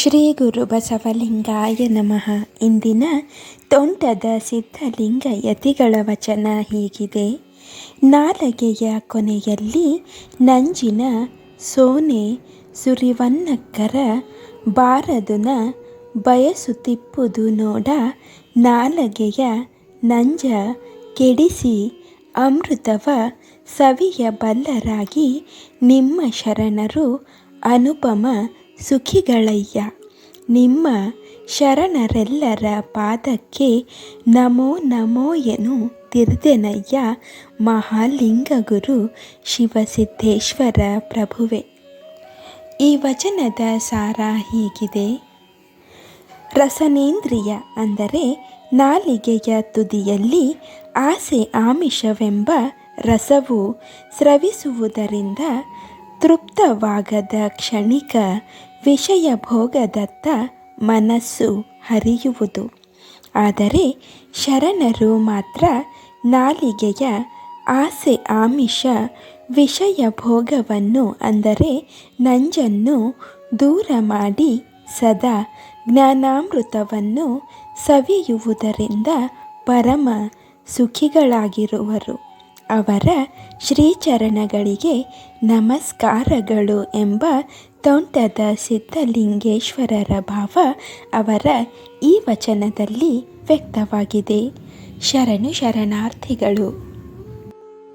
ಶ್ರೀ ಗುರು ಬಸವಲಿಂಗಾಯ ನಮಃ. ಇಂದಿನ ತೋಂಟದ ಸಿದ್ಧಲಿಂಗ ಯತಿಗಳ ವಚನ ಹೀಗಿದೆ. ನಾಲಗೆಯ ಕೊನೆಯಲ್ಲಿ ನಂಜಿನ ಸೋನೆ ಸುರಿವನ್ನಕ್ಕರ ಬಾರದುನ ಬಯಸುತ್ತಿಪ್ಪುದು ನೋಡ ನಾಲಗೆಯ ನಂಜ ಕೆಡಿಸಿ ಅಮೃತವ ಸವಿಯ ಬಲ್ಲರಾಗಿ ನಿಮ್ಮ ಶರಣರು ಅನುಪಮ ಸುಖಿಗಳಯ್ಯ, ನಿಮ್ಮ ಶರಣರೆಲ್ಲರ ಪಾದಕ್ಕೆ ನಮೋ ನಮೋ ಎನು ತಿರ್ದೆನಯ್ಯ, ಮಹಾಲಿಂಗಗುರು ಶಿವಸಿದ್ದೇಶ್ವರ ಪ್ರಭುವೆ. ಈ ವಚನದ ಸಾರ ಹೀಗಿದೆ. ರಸನೇಂದ್ರಿಯ ಅಂದರೆ ನಾಲಿಗೆಯ ತುದಿಯಲ್ಲಿ ಆಸೆ ಆಮಿಷವೆಂಬ ರಸವು ಸ್ರವಿಸುವುದರಿಂದ ತೃಪ್ತವಾಗದ ಕ್ಷಣಿಕ ವಿಷಯ ಭೋಗದತ್ತ ಮನಸ್ಸು ಹರಿಯುವುದು. ಆದರೆ ಶರಣರು ಮಾತ್ರ ನಾಲಿಗೆಯ ಆಸೆ ಆಮಿಷ ವಿಷಯ ಭೋಗವನ್ನು ಅಂದರೆ ನಂಜನ್ನು ದೂರ ಮಾಡಿ ಸದಾ ಜ್ಞಾನಾಮೃತವನ್ನು ಸವಿಯುವುದರಿಂದ ಪರಮ ಸುಖಿಗಳಾಗಿರುವರು. ಅವರ ಶ್ರೀಚರಣಗಳಿಗೆ ನಮಸ್ಕಾರಗಳು ಎಂಬ ತೋಂಟದ ಸಿದ್ಧಲಿಂಗೇಶ್ವರರ ಭಾವ ಅವರ ಈ ವಚನದಲ್ಲಿ ವ್ಯಕ್ತವಾಗಿದೆ. ಶರಣು ಶರಣಾರ್ಥಿಗಳು